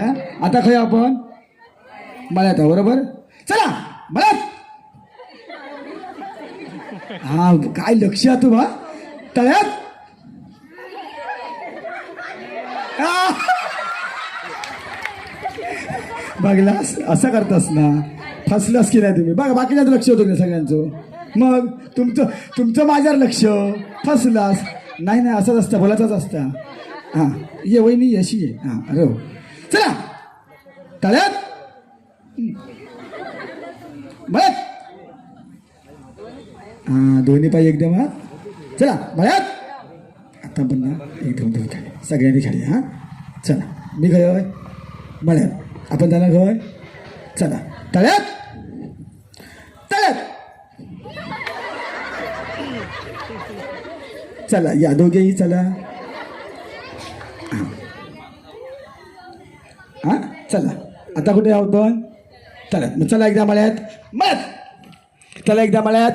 आता खय आपण? मळ्यात बरोबर? चला मळ्यात हा काय लक्ष तू बा तळ्यात? बघलास असं करतास ना फसलास की नाही तुम्ही? बघा बाकीच्याच लक्ष होतं की सगळ्यांचं? मग तुमचं तुमचं माझ्यावर लक्ष फसलास? नाही नाही असंच असतं बोलायचंच असतं. हां ये वहिनी अशी ये. हां अरे हो. चला. तळ्यात बळत हां दोन्ही पाय एकदम हा. चला बळत आता पण ना एकदम दोन खाली सगळ्यांनी खाली हां. चला मी खय मळ्यात आपण त्यांना खय चला तळ्यात तळ्यात चला या दोघेही चला. हां. चला आता कुठे आहोत पण चला. मग चला एकदा मळ्यात. मळ्यात. चला एकदा मळ्यात.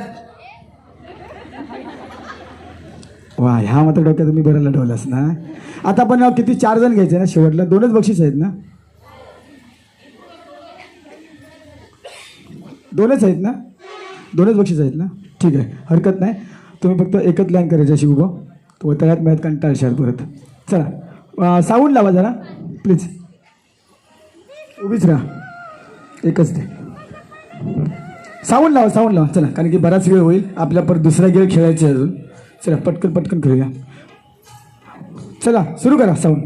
वा ह्या मात्र डोक्यात तुम्ही बरं लढवलंस ना? आता पण किती चार जण घ्यायचे ना? शेवटला दोनच बक्षीस आहेत ना? दोनच आहेत ना? दोनच बक्षीस आहेत ना? ठीक आहे. हरकत नाही. तुम्ही फक्त एकच लाईन करायची अशी उभं. तो तळ्यात मिळत कंटाळशाल परत. चला. साऊंड लावा जरा. प्लीज. उभीच राहा. एकच ते. साऊंड लावा साऊंड लावा. चला कारण की बराच वेळ होईल. आपल्या परत दुसरा गेम खेळायचे अजून. चला पटकन पटकन खेळूया. चला सुरू करा साऊंड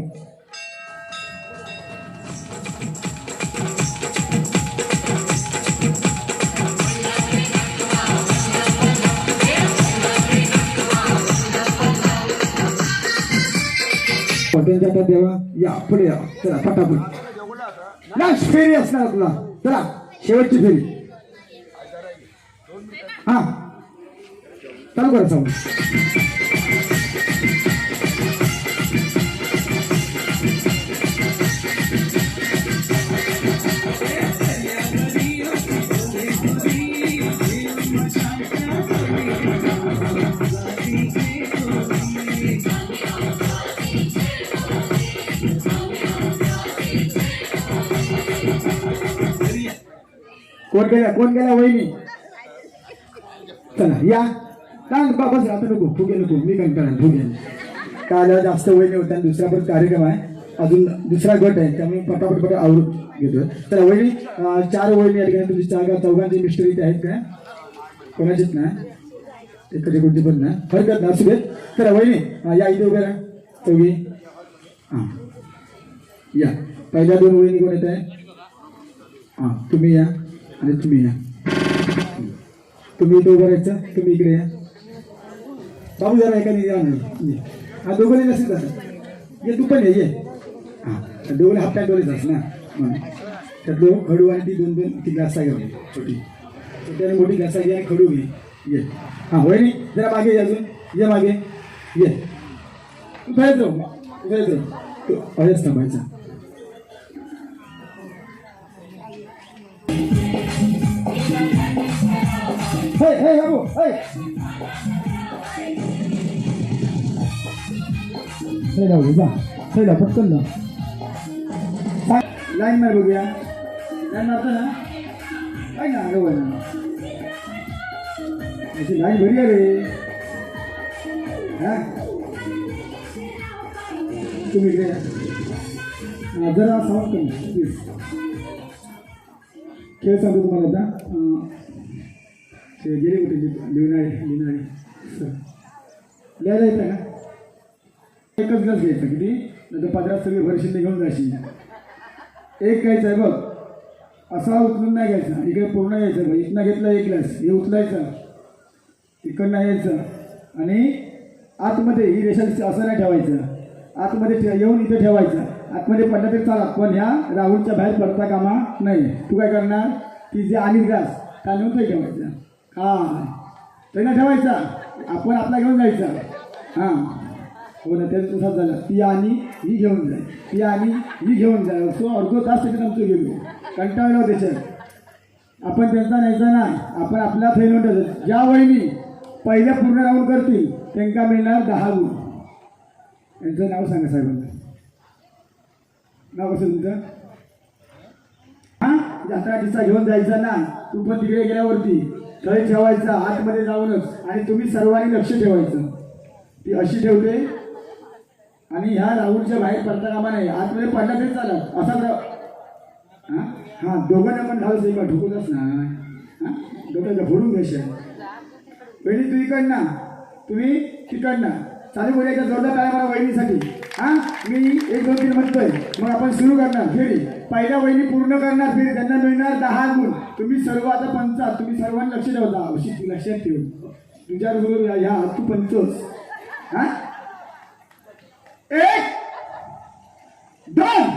देवा या पुढे या. चला फटाफट लास्ट फेरी असणार तुला. चला शेवटची फेरी. हा. चालू करा साऊंड कोण गेला? कोण गेला वहिनी? चला या. काय बाबा आता नको तू गेलो तू मी कंटाळा गेलो काल जास्त वहिनी होता आणि दुसरा पण कार्यक्रम आहे. अजून दुसरा गट आहे त्यामुळे पटापट पट आवडून घेतोय. चला वहिनी चार वहिनी या ठिकाणी तुमची चौघांची मिस्टर इथे आहेत काय कोणाचीच नाही एखादी कोणती पण नाही हरकत ना असू देत चला वहिनी या इथे उभ्या राहा. चौघी. हां. या. पहिल्या दोन वहिनी कोण येत आहे हां तुम्ही या. आणि तुम्ही या. तुम्ही इथे उभं राहायचं तुम्ही इकडे या. बाबू जरा एखादी या ना. ये. हा दोघं नसेल जात ये तू पण ये हां दोघं हाफ पॅन्ट जास ना. म्हणून त्यात दोन खडू आणि ती दोन दोन ती घासा घे. छोटी. छोटी मोठी घासा घे आणि खडू घे. ये. हां होय नाही जरा मागे ये अजून. ये मागे. ये. तू बाहेर जाऊ तू बाहेर जाऊ तू बाहेरच थांबायचा Hey, hey, बाबू, hey. Hey, जाऊ जा hey, जा पटकन जा लाईन मार बघूया लाईन मारतो ना काय ना अगं वय ना अशी लाईन भरी आहे रे हा तुम्ही इकडे या. हा, जरा साऊंड कमी प्लीज खेळ सांगतो तुम्हाला आता अं, ते गेले कुठे लिहिणारे सर लिहायला येतं का एकच ग्लास घ्यायचं किती? नंतर पदरात सगळी भरशील घेऊन जाशील. एक घ्यायचा आहे बघ. असा उचलून नाही घ्यायचा. इकडे पूर्ण यायचं. बघ इथनं घेतला एक ग्लास हे उचलायचं. इकडनं यायचं. आणि आतमध्ये ही रेषा असं नाही ठेवायचं. आतमध्ये ठे येऊन इथे ठेवायचं. आतमध्ये पडलं तरी चालत पण ह्या राहुलच्या बाहेर पडता कामा नाही तू काय करणार? की जे आणि ग्लास का नेऊन ते ठेवायचं. हां. त्यांना ठेवायचा. आपण आपला घेऊन जायचा. हां. हो ना त्याचं तसाच झालं. ती आणि ही घेऊन जाय. ती आणि ही घेऊन जाय. तो अर्धो तास त्याच्यात आमचं गेलो. कंटाळलो त्याच्यात. आपण त्यांचा न्यायचा नाही. आपण आपला फेल ठेवतो ज्या वहिनी पहिल्या पूर्ण राऊंड करतील त्यांना मिळणार दहा गुण. यांचं नाव सांगा साहेबांना. नाव कसं तुमचं? यात्रा तिचा घेऊन जायचा ना. तू पण तिकडे गेल्यावरती. तळी ठेवायचा आतमध्ये जाऊनच. आणि तुम्ही सर्वांनी लक्ष ठेवायचं. ती अशी ठेवते. आणि ह्या राहुलच्या बाहेर पडता कामा नाही आतमध्ये पडला तरी चालत असा तर हा? हा दोघांना पण घालच एक ढुकूनच ना हा? डोक्याला फोडून घ्यायचे पहिली तू इकडनं. तुम्ही तिकडनं. चालू बोलायचं जोरदार काय मला वहिनीसाठी? हा? मी एक दोन तीन म्हणतोय. मग आपण सुरू करणार फेरी. पहिल्या वहिनी पूर्ण करणार फेरी. त्यांना मिळणार दहा गुण. तुम्ही सर्व आता पंचा तुम्ही सर्वांनी लक्ष ठेवता अशी लक्षात ठेव तुझ्या बरोबर ह्या तू पंचोस हा? एक दोन.